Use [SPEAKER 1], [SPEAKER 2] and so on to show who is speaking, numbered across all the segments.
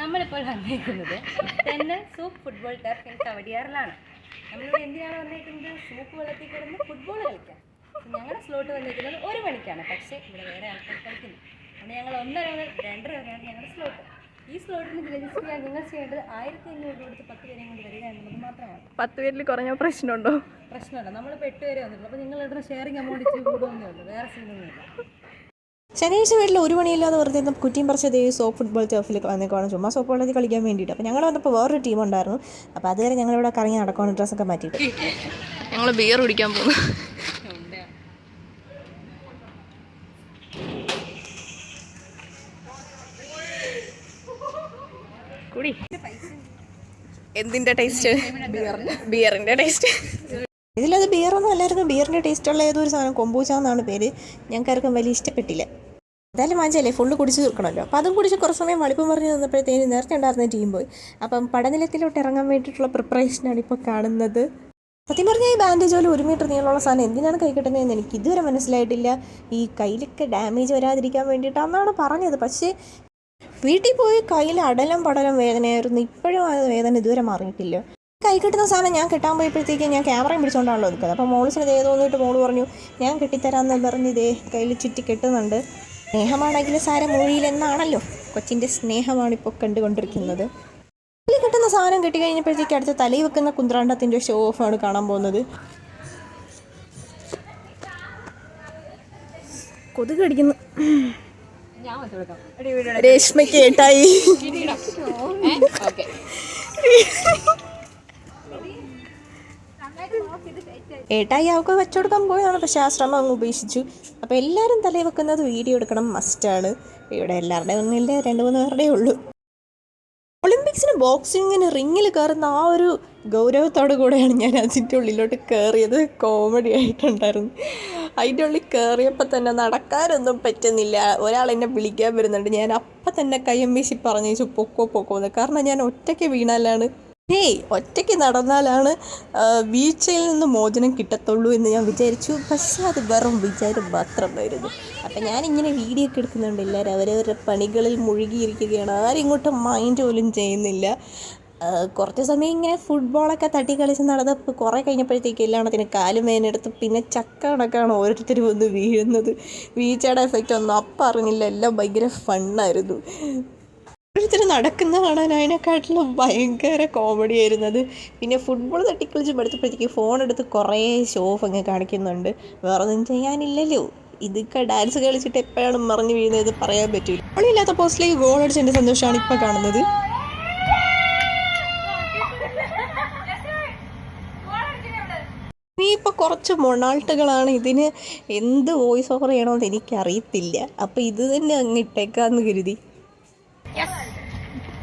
[SPEAKER 1] നമ്മളിപ്പോൾ വന്നേക്കുന്നത് തന്നെ സൂപ്പ് ഫുട്ബോൾ ടർഫ് കവടിയാറിലാണ്. നമ്മളിവിടെ എന്തിനാണ് വന്നേക്കുന്നത്? സൂപ്പ് വെള്ളത്തിൽ കിടന്ന് ഫുട്ബോൾ കളിക്കാൻ. ഞങ്ങളുടെ സ്ലോട്ട് വന്നിരിക്കുന്നത് ഒരു മണിക്കാണ്. പക്ഷേ ഇവിടെ വേറെ ആൾക്കാർ കളിക്കുന്നു. അതുകൊണ്ട് ഞങ്ങൾ ഒന്നര മുതൽ രണ്ടര വരെയാണ് ഞങ്ങളുടെ സ്ലോട്ട് ഈ സ്ലോട്ടിന് രജിസ്റ്റർ ചെയ്യാൻ നിങ്ങൾ ചെയ്യേണ്ടത് ആയിരത്തി അഞ്ഞൂറ് രൂപ കൊടുത്ത് പത്ത് പേരെയും കൊണ്ട് വരിക എന്നുള്ളത് മാത്രമാണ്.
[SPEAKER 2] പത്ത് പേരിൽ കുറഞ്ഞ പ്രശ്നമുണ്ടോ?
[SPEAKER 1] പ്രശ്നമല്ല. നമ്മളിപ്പോൾ എട്ട് പേരെ വന്നിട്ടുള്ളൂ. അപ്പോൾ നിങ്ങൾ ഷെയറിങ് അമൗണ്ട് ഇച്ചിരി കൂടുമെന്നേ ഉള്ളൂ. വേറെ സീനൊന്നുമില്ല
[SPEAKER 3] ശനിയാഴ്ച വീട്ടിൽ ഒരു മണിയില്ലാതെ വെറുതെ ഇരുന്ന് കുറ്റിയും പറിച്ച ഈ സോപ്പ് ഫുട്ബോൾ ടർഫിൽ വന്നേക്കാണ് ചുമ്മാ സോപ്പ് വെള്ളത്തിൽ കളിക്കാൻ വേണ്ടിയിട്ട്. അപ്പോൾ ഞങ്ങൾ വന്നപ്പോൾ വേറൊരു ടീം ഉണ്ടായിരുന്നു. അപ്പോൾ അതുവരെ ഞങ്ങളിവിടെ കറങ്ങി നടക്കുവാണ്. ഡ്രസ്സൊക്കെ മാറ്റിയിട്ട്.
[SPEAKER 2] ഞങ്ങൾ ബിയർ കുടിക്കാൻ പോകുന്നു. കുടി. എന്തിന്റെ ടേസ്റ്റ് ബിയറിന്റെ ടേസ്റ്റ്
[SPEAKER 3] ഇതിലത് ബിയറൊന്നും അല്ലായിരുന്നു. ബിയറിന്റെ ടേസ്റ്റുള്ള ഏതോ ഒരു സാധനം. കൊമ്പൂച്ച എന്നാണ് പേര്. ഞങ്ങൾക്കാർക്കും വലിയ ഇഷ്ടപ്പെട്ടില്ല. എന്തായാലും വാങ്ങിച്ചല്ലേ ഫുള്ള് കുടിച്ച് തീർക്കണമല്ലോ. അപ്പോൾ അതും കുടിച്ച് കുറച്ച് സമയം വളിപ്പം പറഞ്ഞ് നിന്നപ്പോഴത്തേന് നേരത്തെ ഉണ്ടായിരുന്ന ടീം പോയി അപ്പം പടനിലത്തിലോട്ട് ഇറങ്ങാൻ വേണ്ടിയിട്ടുള്ള പ്രിപ്പറേഷനാണ് ഇപ്പോൾ കാണുന്നത്. സത്യം പറഞ്ഞാൽ ഈ ബാൻഡേജ് പോലെ ഒരു മീറ്റർ നീളമുള്ള സാധനം എന്തിനാണ് കൈ കിട്ടുന്നതെന്ന് എനിക്ക് ഇതുവരെ മനസ്സിലായിട്ടില്ല. ഈ കയ്യിലൊക്കെ ഡാമേജ് വരാതിരിക്കാൻ വേണ്ടിയിട്ടാണെന്നാണ് പറഞ്ഞത്. പക്ഷേ വീട്ടിൽ പോയി കയ്യിൽ അടലം പടലം വേദനയായിരുന്നു. ഇപ്പോഴും ആ വേദന ഇതുവരെ മാറിയിട്ടില്ല. കൈ കിട്ടുന്ന സാധനം ഞാൻ കെട്ടാൻ പോയപ്പോഴത്തേക്ക് ഞാൻ ക്യാമറയും പിടിച്ചുകൊണ്ടാണല്ലോ നിൽക്കുന്നത്. അപ്പോൾ മോളിസിന് ഏതോന്നിട്ട് തോന്നിയിട്ട് മോൾ പറഞ്ഞു ഞാൻ കെട്ടിത്തരാമെന്ന് പറഞ്ഞ് ഇതേ കയ്യിൽ ചുറ്റി കെട്ടുന്നുണ്ട്. സ്നേഹമാണെങ്കിൽ സാരം മൊഴിയിലെന്നാണല്ലോ. കൊച്ചിന്റെ സ്നേഹമാണ് ഇപ്പോൾ കണ്ടുകൊണ്ടിരിക്കുന്നത്. കയ്യിൽ കിട്ടുന്ന സാധനം കിട്ടിക്കഴിഞ്ഞപ്പോഴത്തേക്ക് അടുത്ത തലയിൽ വെക്കുന്ന കുന്ത്രാണ്ടത്തിന്റെ ഷോ ഓഫാണ് കാണാൻ പോകുന്നത്. കൊതുക് കടിക്കുന്നു. രേഷ്മയ്ക്ക് ഏട്ടായി. ഏട്ടായി അവൾക്ക് വെച്ചുകൊടുക്കാൻ പോയതാണ്. പക്ഷെ ആ ശ്രമം അങ്ങ് ഉപേക്ഷിച്ചു. അപ്പോൾ എല്ലാവരും തലയിൽ വെക്കുന്നത് വീഡിയോ എടുക്കണം. മസ്റ്റാണ് ഇവിടെ എല്ലാവരുടെയും ഒന്നുമില്ല രണ്ട് മൂന്ന് പേരുടെ ഉള്ളൂ. ഒളിമ്പിക്സിന് ബോക്സിങ്ങിന് റിങ്ങിൽ കയറുന്ന ആ ഒരു ഗൗരവത്തോടു കൂടെയാണ് ഞാൻ അതിന്റെ ഉള്ളിലോട്ട് കയറിയത് കോമഡി ആയിട്ടുണ്ടായിരുന്നു. അതിന്റെ ഉള്ളിൽ കയറിയപ്പോൾ തന്നെ നടക്കാനൊന്നും പറ്റുന്നില്ല. ഒരാൾ എന്നെ വിളിക്കാൻ വരുന്നുണ്ട്. ഞാൻ അപ്പം തന്നെ കയ്യം വീശി പറഞ്ഞു പൊക്കോ പൊക്കോ എന്ന്. കാരണം ഞാൻ ഒറ്റയ്ക്ക് വീണാലാണ് ഹേയ് ഒറ്റയ്ക്ക് നടന്നാലാണ് വീഴ്ചയിൽ നിന്ന് മോചനം കിട്ടത്തുള്ളൂ എന്ന് ഞാൻ വിചാരിച്ചു. പക്ഷേ അത് വെറും വിചാരം മാത്രമായിരുന്നു. അപ്പം ഞാനിങ്ങനെ വീഡിയോ ഒക്കെ എടുക്കുന്നുണ്ട് എല്ലാവരും. അവരവരുടെ പണികളിൽ മുഴുകിയിരിക്കുകയാണ്. ആരും ഇങ്ങോട്ട് മൈൻഡ് പോലും ചെയ്യുന്നില്ല. കുറച്ച് സമയം ഇങ്ങനെ ഫുട്ബോളൊക്കെ തട്ടി കളിച്ച് നടന്നപ്പോൾ കുറേ കഴിഞ്ഞപ്പോഴത്തേക്ക് എല്ലാണത്തിന് കാലും വേനെടുത്ത് പിന്നെ ചക്ക കണക്കാണ് ഓരോരുത്തർ വന്ന് വീഴുന്നത്. വീഴ്ചയുടെ എഫക്റ്റ് ഒന്നും അപ്പം അറിഞ്ഞില്ല. എല്ലാം ഭയങ്കര ഫണ്ണായിരുന്നു ഓരോരുത്തർ നടക്കുന്ന കാണാൻ അതിനെക്കാട്ടിലും ഭയങ്കര കോമഡി ആയിരുന്നത് പിന്നെ ഫുട്ബോൾ തട്ടിക്കളിച്ച് പഠിച്ചപ്പോഴത്തേക്ക് ഫോൺ എടുത്ത് കുറേ ഷോഫ് അങ്ങ് കാണിക്കുന്നുണ്ട്. വേറെ ഒന്നും ചെയ്യാനില്ലല്ലോ. ഇതൊക്കെ ഡാൻസ് കളിച്ചിട്ട് എപ്പോഴാണ് മറിഞ്ഞു വീഴുന്നത് പറയാൻ പറ്റില്ല ഗോളില്ലാത്ത പോസ്റ്റിലേക്ക് ഗോൾ അടിച്ചതിന്റെ സന്തോഷമാണ് ഇപ്പോൾ കാണുന്നത്. ഇപ്പോൾ കുറച്ച് മൊണാൾട്ടുകളാണ് ഇതിന് എന്ത് വോയിസ് ഓവർ ചെയ്യണമെന്ന് എനിക്കറിയത്തില്ല. അപ്പോൾ ഇത് തന്നെ അങ്ങ് ഇട്ടേക്കാന്ന് കരുതി.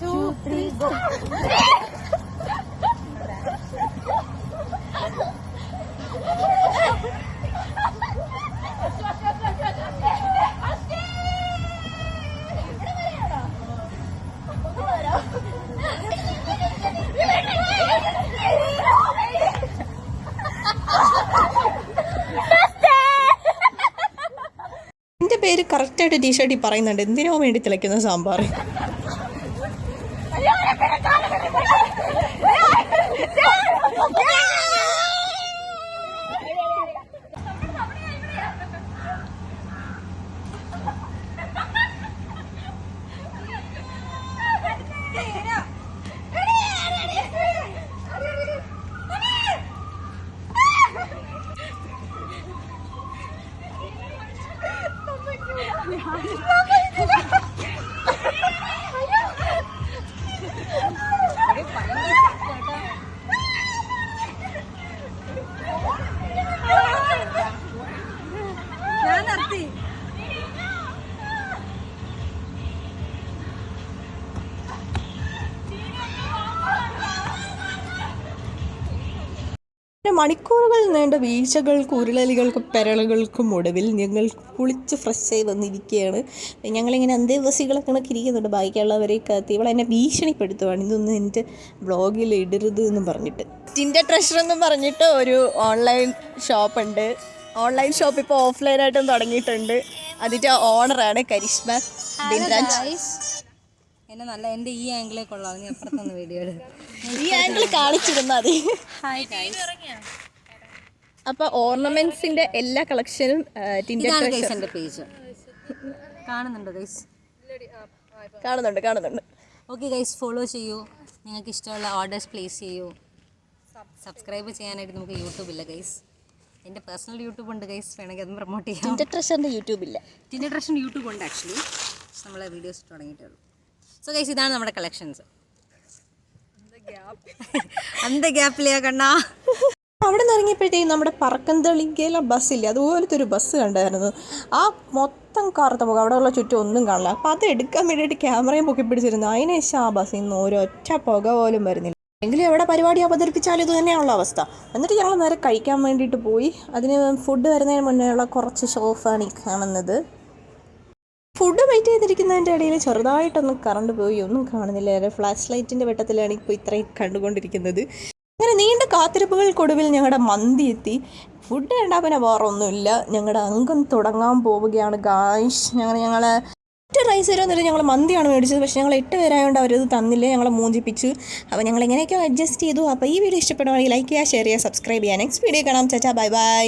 [SPEAKER 1] ടു ത്രീ ഗോ
[SPEAKER 3] എന്റെ പേര് കറക്റ്റായിട്ട് ടീഷർട്ടിൽ പറയുന്നുണ്ട്. എന്തിനോ വേണ്ടി തിളയ്ക്കുന്ന സാമ്പാർ മണിക്കൂറുകൾ നീണ്ട വീഴ്ചകൾക്കും ഉരുളലുകൾക്കും പെരളുകൾക്കും ഒടുവിൽ ഞങ്ങൾ കുളിച്ച് ഫ്രഷായി വന്നിരിക്കുകയാണ്. ഞങ്ങളിങ്ങനെ അന്തേവാസികളൊക്കെ കണക്ക് ഇരിക്കുന്നുണ്ട് കാത്തി കത്തി ഇവളെന്നെ ഭീഷണിപ്പെടുത്തുവാണ്. ഇതൊന്നും എന്റെ ബ്ലോഗിൽ ഇടരുത് എന്ന് പറഞ്ഞിട്ട്. ടിന്റെ ട്രഷർ എന്ന് പറഞ്ഞിട്ട് ഒരു ഓൺലൈൻ ഷോപ്പുണ്ട് ഓൺലൈൻ ഷോപ്പ് ഇപ്പോൾ ഓഫ്ലൈനായിട്ടും തുടങ്ങിയിട്ടുണ്ട്. അതിന്റെ ഓണറാണ് കരിഷ്മ ബിൻരാജ്.
[SPEAKER 1] എന്നെ നല്ല എന്റെ ഈ ആംഗിളേ കൊള്ളാം നീ അപ്പുറത്തൊന്ന് വീഡിയോ
[SPEAKER 3] ഈ ആംഗിൾ കാണിച്ചിരുന്നാൽ മതി.
[SPEAKER 1] ഹായ് അപ്പൊ
[SPEAKER 3] അപ്പോൾ ഓർണമെന്റ്സിന്റെ എല്ലാ കളക്ഷനും
[SPEAKER 1] ടിൻഡർ പേജ് കാണുന്നുണ്ടോ ഗൈസ്
[SPEAKER 3] കാണുന്നുണ്ട് കാണുന്നുണ്ട്.
[SPEAKER 1] ഓക്കെ ഗൈസ് ഫോളോ ചെയ്യൂ. നിങ്ങൾക്ക് ഇഷ്ടമുള്ള ഓർഡേഴ്സ് പ്ലേസ് ചെയ്യൂ. സബ്സ്ക്രൈബ് ചെയ്യാനായിട്ട് നമുക്ക് യൂട്യൂബ് ഇല്ല ഗൈസ് എന്റെ പേഴ്സണൽ യൂട്യൂബ് ഉണ്ട് ഗൈസ് വേണമെങ്കിൽ അതും പ്രൊമോട്ട് ചെയ്യാം.
[SPEAKER 3] ടിന്റെ ട്രഷറിന്റെ യൂട്യൂബില്ല
[SPEAKER 1] ടിൻഡർ ഡ്രഷൻ യൂട്യൂബ് ഉണ്ട് ആക്ച്വലി നമ്മളെ വീഡിയോസ് തുടങ്ങിയിട്ടേ ഉള്ളൂ. സോ ഗൈസ് ഇതാണ് നമ്മുടെ കളക്ഷൻസ് അന്ത ഗ്യാപ്പിലെയാ കണ്ണാ?
[SPEAKER 3] അവിടെ നിന്ന് ഇറങ്ങിയപ്പോഴത്തേക്കും നമ്മുടെ പറക്കന്തളിക്കയിലെ ബസ്സില്ലേ അതുപോലത്തെ ഒരു ബസ് കണ്ടായിരുന്നു. ആ മൊത്തം കറുത്ത പോകും. അവിടെയുള്ള ചുറ്റും ഒന്നും കാണില്ല. അപ്പോൾ അത് എടുക്കാൻ വേണ്ടിയിട്ട് ക്യാമറയും പൊക്കി പിടിച്ചിരുന്നു. അതിനുശേഷം ആ ബസ്സിൽ നിന്ന് ഒരൊറ്റ പുക പോലും വരുന്നില്ല. എങ്കിലും എവിടെ പരിപാടി അവതരിപ്പിച്ചാലും ഇത് തന്നെയാണുള്ള അവസ്ഥ. എന്നിട്ട് ഞങ്ങൾ നേരെ കഴിക്കാൻ വേണ്ടിയിട്ട് പോയി. അതിന് ഫുഡ് വരുന്നതിന് മുന്നേ ഉള്ള കുറച്ച് ഷോഫാണ് ഈ കാണുന്നത് ഫുഡ് വെയിറ്റ് ചെയ്തിരിക്കുന്നതിന്റെ ഇടയിൽ ചെറുതായിട്ടൊന്ന് കറണ്ട് പോയി. ഒന്നും കാണുന്നില്ല. ഫ്ലാഷ് ലൈറ്റിന്റെ വെട്ടത്തിലാണ് ഇപ്പോൾ ഇത്രയും കണ്ടുകൊണ്ടിരിക്കുന്നത്. അങ്ങനെ നീണ്ട കാത്തിരിപ്പുകൾക്കൊടുവിൽ ഞങ്ങളുടെ മന്തി എത്തി. ഫുഡ് വേണ്ട പിന്നെ വേറെ ഒന്നുമില്ല ഞങ്ങളുടെ അംഗം തുടങ്ങാൻ പോവുകയാണ്. ഗായ്ഷ് ഞങ്ങൾ ഞങ്ങൾ ഒറ്റ റൈസ് തരുമെന്നില്ല ഞങ്ങൾ മന്തിയാണ് മേടിച്ചത്. പക്ഷേ ഞങ്ങൾ എട്ട് പേരായതുകൊണ്ട് അവരത് തന്നില്ല? ഞങ്ങളെ മൂഞ്ചിപ്പിച്ചു അപ്പോൾ ഞങ്ങൾ എങ്ങനെയൊക്കെയോ അഡ്ജസ്റ്റ് ചെയ്തു. അപ്പോൾ ഈ വീഡിയോ ഇഷ്ടപ്പെടുവാണെങ്കിൽ ലൈക്ക് ചെയ്യുക ഷെയർ ചെയ്യുക സബ്സ്ക്രൈബ് ചെയ്യുക. നെക്സ്റ്റ് വീഡിയോ കാണാം. ചാച്ചാ ബൈ ബൈ